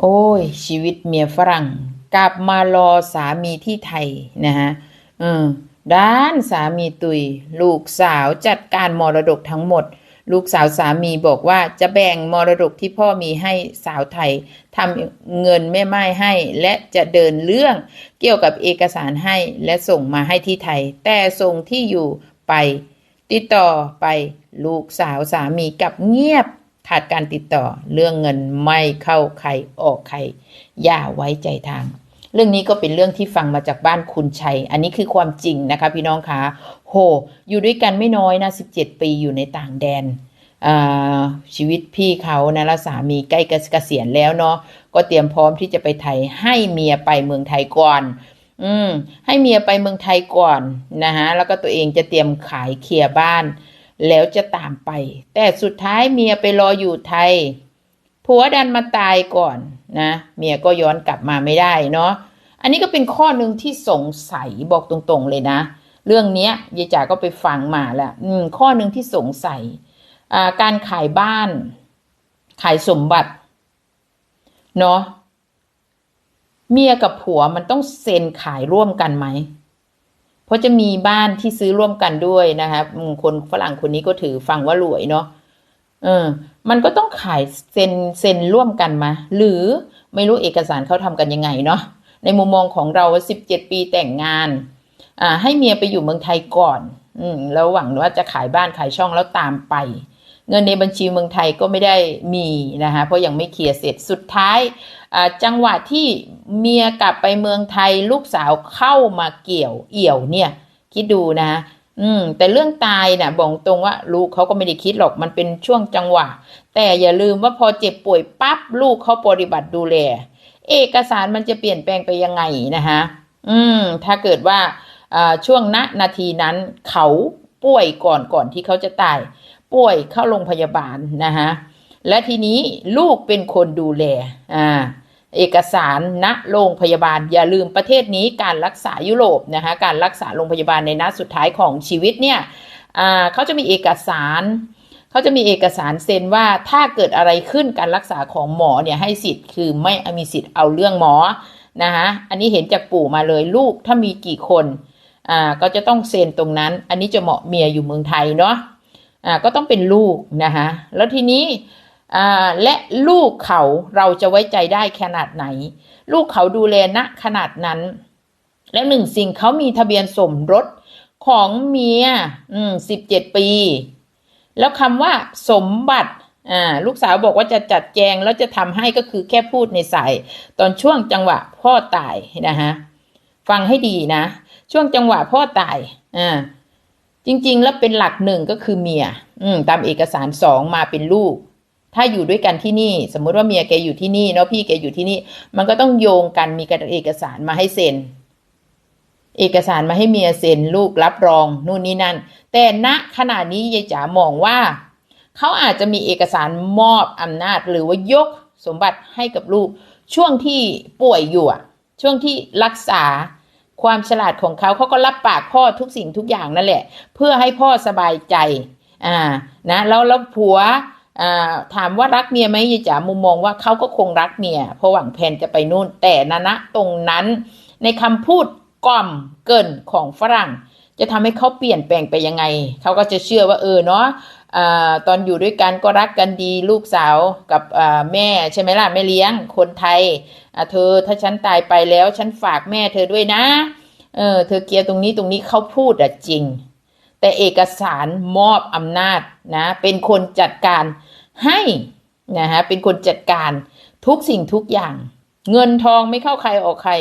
โอ้ย ชีวิตเมียฝรั่ง กลับมารอสามีที่ไทยนะฮะเออด้านสามีตุย ลูกสาวจัดการมรดกทั้งหมด ลูกสาวสามีบอกว่าจะแบ่งมรดกที่พ่อมีให้สาวไทยทำเงินแม่ไม้ให้ และจะเดินเรื่องเกี่ยวกับเอกสารให้และส่งมาให้ที่ไทย แต่ส่งที่อยู่ไป ติดต่อไปลูกสาวสามีกลับเงียบ ขาดการติดต่อเรื่องเงินไม่เข้าใครออกใคร อย่าไว้ใจทาง เรื่องนี้ก็เป็นเรื่องที่ฟังมาจากบ้านคุณชัย อันนี้คือความจริงนะคะพี่น้องคะโห อยู่ด้วยกันไม่น้อยนะ 17 ปีอยู่ในต่างแดนชีวิตพี่เขานะแล้วสามีใกล้เกษียณแล้วเนาะก็เตรียมพร้อมที่จะไปไทยให้เมียไปเมืองไทยก่อน อืม ให้เมียไปเมืองไทยก่อนนะฮะแล้วก็ตัวเองจะเตรียมขายเคลียร์บ้าน แล้วจะตามไป แต่สุดท้ายเมียไปรออยู่ไทย ผัวดันมาตายก่อนนะ เมียก็ย้อนกลับมาไม่ได้เนาะ อันนี้ก็เป็นข้อหนึ่งที่สงสัยบอกตรงๆเลยนะ เรื่องนี้ยายจ๋าก็ไปฟังมาแล้วข้อหนึ่งที่สงสัย การขายบ้าน ขายสมบัติ เนาะ เมียกับผัวมันต้องเซ็นขายร่วมกันไหม เพราะจะมีบ้านที่ซื้อร่วมกันด้วยนะคะคนฝรั่งคนนี้ก็ถือฟังว่ารวยเนาะเออ มันก็ต้องขายเซ็นเซ็นร่วมกันมา หรือไม่รู้เอกสารเขาทำกันยังไงเนาะในมุมมองของเราสิบเจ็ดปีแต่งงาน อ่า ให้เมียไปอยู่เมืองไทยก่อน อืมแล้วหวังว่าจะขายบ้านขายช่องแล้วตามไป เงินในบัญชีเมืองไทยก็ไม่ได้มีนะคะเพราะยังไม่เคลียร์เสร็จสุดท้ายจังหวะที่เมียกลับไปเมืองไทยลูกสาวเข้ามาเกี่ยวเอี่ยวเนี่ยคิดดูนะอืมแต่เรื่องตายน่ะบอกตรงว่าลูกเขาก็ไม่ได้คิดหรอกมันเป็นช่วงจังหวะ แต่อย่าลืมว่าพอเจ็บป่วยปั๊บลูกเขาปฏิบัติดูแล เอกสารมันจะเปลี่ยนแปลงไปยังไงนะคะอืมถ้าเกิดว่าอ่าช่วงณนาทีนั้นเขาป่วยก่อนก่อนที่เขาจะตาย ป่วยเข้าโรงพยาบาลนะคะและทีนี้ลูกเป็นคนดูแลอ่าเอกสารณโรงพยาบาลอย่าลืมประเทศนี้การรักษายุโรปนะคะการรักษาโรงพยาบาลในนัดสุดท้ายของชีวิตเนี่ยอ่าเขาจะมีเอกสารเขาจะมีเอกสารเซ็นว่าถ้าเกิดอะไรขึ้นการรักษาของหมอเนี่ยให้สิทธิ์คือไม่มีสิทธิ์เอาเรื่องหมอนะคะอันนี้เห็นจากปู่มาเลยลูกถ้ามีกี่คนอ่าก็จะต้องเซ็นตรงนั้น อันนี้จะเหมาะเมียอยู่เมืองไทยเนาะ อ่าก็ต้องเป็นลูกนะคะแล้วทีนี้อ่าและลูกเขาเราจะไว้ใจได้ขนาดไหน ลูกเขาดูแลณขนาดนั้น และหนึ่งสิ่งเขามีทะเบียนสมรสของเมียอืมสิบเจ็ดปี แล้วคำว่าสมบัติอ่าลูกสาวบอกว่าจะจัดแจงแล้วจะทำให้ก็คือแค่พูดในสายตอนช่วงจังหวะพ่อตายนะฮะฟังให้ดีนะ ช่วงจังหวะพ่อตายอ่า จริง ๆ แล้วเป็นหลักหนึ่งก็คือเมีย อืม ตามเอกสารสองมาเป็นลูก ถ้าอยู่ด้วยกันที่นี่ สมมุติว่าเมียแกอยู่ที่นี่เนาะพี่แกอยู่ที่นี่ มันก็ต้องโยงกันมีการเอกสารมาให้เซ็น เอกสารมาให้เมียเซ็นลูกรับรองนู่นนี่นั่น แต่ณขณะนี้ยายจ๋ามองว่า เขาอาจจะมีเอกสารมอบอำนาจหรือว่ายกสมบัติให้กับลูก ช่วงที่ป่วยอยู่อะช่วงที่รักษา ความฉลาดของเขาเขาก็รับปากพ่อทุกสิ่งทุกอย่างนั่นแหละ เพื่อให้พ่อสบายใจอ่านะแล้วแล้วผัวอ่าถามว่ารักเมียไหมยายจ๋ามุมมองว่าเขาก็คงรักเมียเพราะหวังแผนจะไปนู่น แต่นะนะตรงนั้น ในคำพูดกล่อมเกินของฝรั่ง จะทำให้เขาเปลี่ยนแปลงไปยังไง เขาก็จะเชื่อว่าเออเนาะอตอนอยู่ด้วยกันก็รักกันดีลูกสาวกับแม่ใช่ไหมล่ะแม่เลี้ยงคนไทย อ่าเธอถ้าฉันตายไปแล้วฉันฝากแม่เธอด้วยนะ เออ เธอเคลียร์ตรงนี้ตรงนี้เขาพูดอะจริง แต่เอกสารมอบอำนาจนะ เป็นคนจัดการให้นะฮะเป็นคนจัดการทุกสิ่งทุกอย่าง เงินทองไม่เข้าใครออกใคร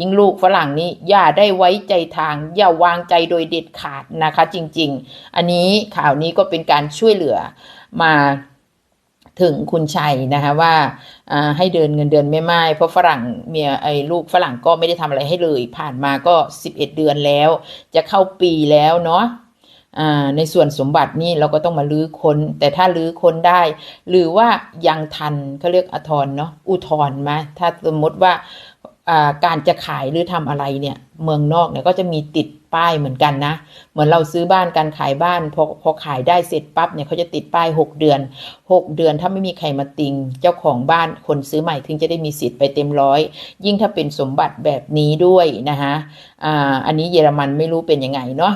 ยิงลูกฝรั่งนี้อย่าได้ไว้ใจทาง อย่าวางใจโดยเด็ดขาดนะคะ จริง ๆ อันนี้ข่าวนี้ก็เป็นการช่วยเหลือมา ถึงคุณชัยนะคะว่าให้เดินเงินเดือนไม่ไม่เพราะฝรั่งเมียไอ้ลูกฝรั่งก็ไม่ได้ทำอะไรให้เลย ผ่านมาก็ 11 เดือนแล้ว จะเข้าปีแล้วเนาะในส่วนสมบัตินี่เราก็ต้องมาลื้อค้น แต่ถ้าลื้อค้นได้ หรือว่ายังทันเขาเรียกอทรเนาะอุทธรณ์มาถ้าสมมติว่าอ่าการจะขายหรือทำอะไรเนี่ย เมืองนอกเนี่ยก็จะมีติด ป้ายเหมือนกันนะ เหมือนเราซื้อบ้านการขายบ้านพอพอขายได้เสร็จปั๊บเนี่ยเขาจะติดป้าย 6 เดือน 6 เดือนถ้าไม่มีใครมาติง เจ้าของบ้านคนซื้อใหม่ถึงจะได้มีสิทธิ์ไปเต็มร้อย ยิ่งถ้าเป็นสมบัติแบบนี้ด้วยนะคะอ่าอันนี้เยอรมันไม่รู้เป็นยังไงเนาะ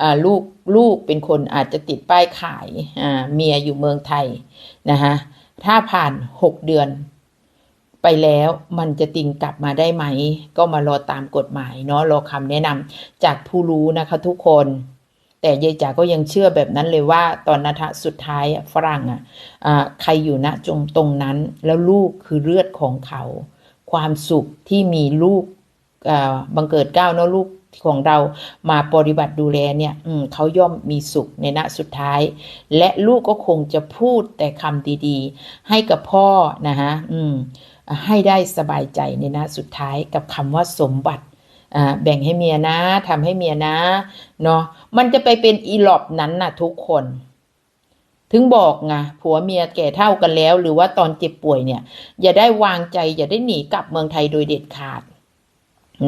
อ่าลูกลูกเป็นคนอาจจะติดป้ายขายอ่าเมียอยู่เมืองไทยนะคะถ้าผ่าน 6 เดือน ไปแล้วมันจะติงกลับมาได้ไหม ก็มารอตามกฎหมายเนาะรอคำแนะนำจากผู้รู้นะคะทุกคน แต่ยายจ๋าก็ยังเชื่อแบบนั้นเลยว่าตอนนาทะสุดท้ายฝรั่งอะอ่าใครอยู่ณจงตรงนั้นแล้วลูกคือเลือดของเขา ความสุขที่มีลูกบังเกิดเก้าวเนาะลูก ของเรามาปฏิบัติดูแลเนี่ยเขาย่อมมีสุขในณสุดท้าย และลูกก็คงจะพูดแต่คำดีๆ ให้กับพ่อนะฮะให้ได้สบายใจในนะสุดท้ายกับคำว่าสมบัติแบ่งให้เมียนะทำให้เมียนะเนาะมันจะไปเป็นอีหลอบนั้นน่ะทุกคน ถึงบอกไงผัวเมียแก่เท่ากันแล้ว หรือว่าตอนเจ็บป่วยเนี่ย อย่าได้วางใจ อย่าได้หนีกลับเมืองไทยโดยเด็ดขาด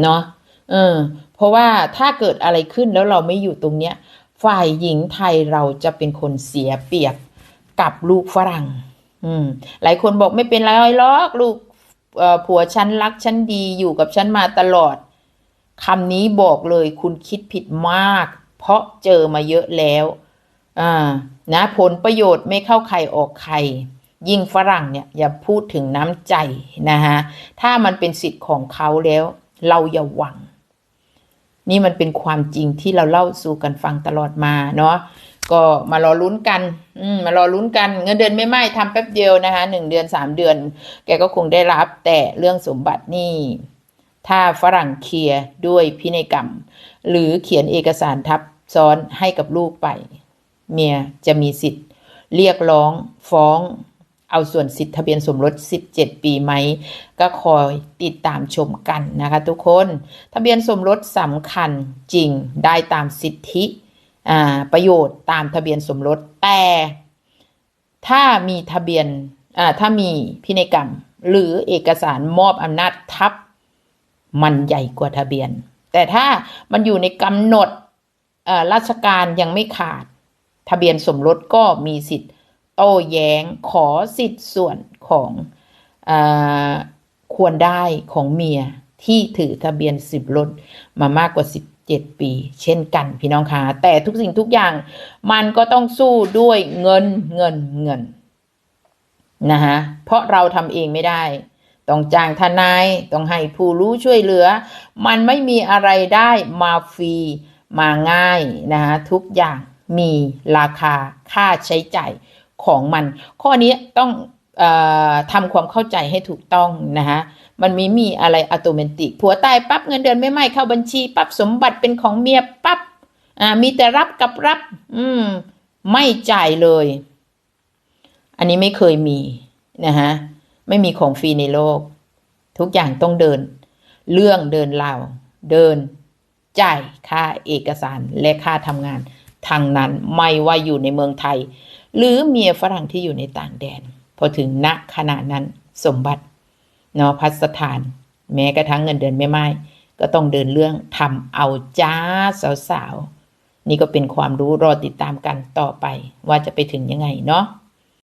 เนาะเออเราะว่าถ้าเกิดอะไรขึ้นแล้วเราไม่อยู่ตรงเนี้ยฝ่ายหญิงไทยเราจะเป็นคนเสียเปรียบกับลูกฝรั่ง อืม หลายคนบอกไม่เป็นไรหรอกลูกผัวฉันรักฉันดีอยู่กับฉันมาตลอดคำนี้บอกเลยคุณคิดผิดมาก เพราะเจอมาเยอะแล้วอ่านะผลประโยชน์ไม่เข้าใครออกใคร ยิ่งฝรั่งเนี่ยอย่าพูดถึงน้ำใจนะฮะถ้ามันเป็นสิทธิ์ของเขาแล้ว เราอย่าหวัง นี่มันเป็นความจริงที่เราเล่าสู่กันฟังตลอดมาเนาะก็มารอลุ้นกัน อืมมารอลุ้นกัน เงินเดือนไม่ไหม้ทำแป๊บเดียวนะคะหนึ่งเดือนสามเดือน แกก็คงได้รับ แต่เรื่องสมบัตินี่ ถ้าฝรั่งเคลียร์ด้วยพินัยกรรม หรือเขียนเอกสารทับซ้อนให้กับลูกไป เมียจะมีสิทธิ์ เรียกร้องฟ้อง เอาส่วนสิทธิทะเบียนสมรส 17 ปีไหม ก็คอยติดตามชมกันนะคะทุกคน ทะเบียนสมรสสำคัญจริงได้ตามสิทธิประโยชน์ตามทะเบียนสมรส แต่ถ้ามีทะเบียนถ้ามีพินัยกรรม หรือเอกสารมอบอำนาจทับมันใหญ่กว่าทะเบียน แต่ถ้ามันอยู่ในกำหนดราชการยังไม่ขาด ทะเบียนสมรสก็มีสิทธิ์ โต้แย้งขอสิทธิ์ส่วนของอควรได้ของเมียที่ถือทะเบียนสิบรถมามากกว่า17ปี เช่นกันพี่น้องคะแต่ทุกสิ่งทุกอย่างมันก็ต้องสู้ด้วยเงินเงินเงินนะฮะเพราะเราทำเองไม่ได้ ต้องจ้างทนาย ต้องให้ผู้รู้ช่วยเหลือ มันไม่มีอะไรได้มาฟรีมาง่ายนะฮะทุกอย่างมีราคาค่าใช้จ่าย ของมัน ข้อนี้ต้องอทำความเข้าใจให้ถูกต้องนะฮะมันไม่มีอะไรอัตโนมัติผัวตายปั๊บเงินเดือนไม่ไหมเข้าบัญชีปั๊บสมบัติเป็นของเมียปั๊บอ่ามีแต่รับกับรับ อืม ไม่จ่ายเลย อันนี้ไม่เคยมีนะฮะไม่มีของฟรีในโลก ทุกอย่างต้องเดิน เรื่องเดินราวเดินจ่ายค่าเอกสารและค่าทำงานทางนั้นไม่ว่าอยู่ในเมืองไทย หรือเมียฝรั่งที่อยู่ในต่างแดน พอถึงณขณะนั้นสมบัติเนาะพัสถาน แม้กระทั่งเงินเดือนไม่ไม่ก็ต้องเดินเรื่องทำเอาจ้าสาวๆ นี่ก็เป็นความรู้รอติดตามกันต่อไปว่าจะไปถึงยังไงเนาะ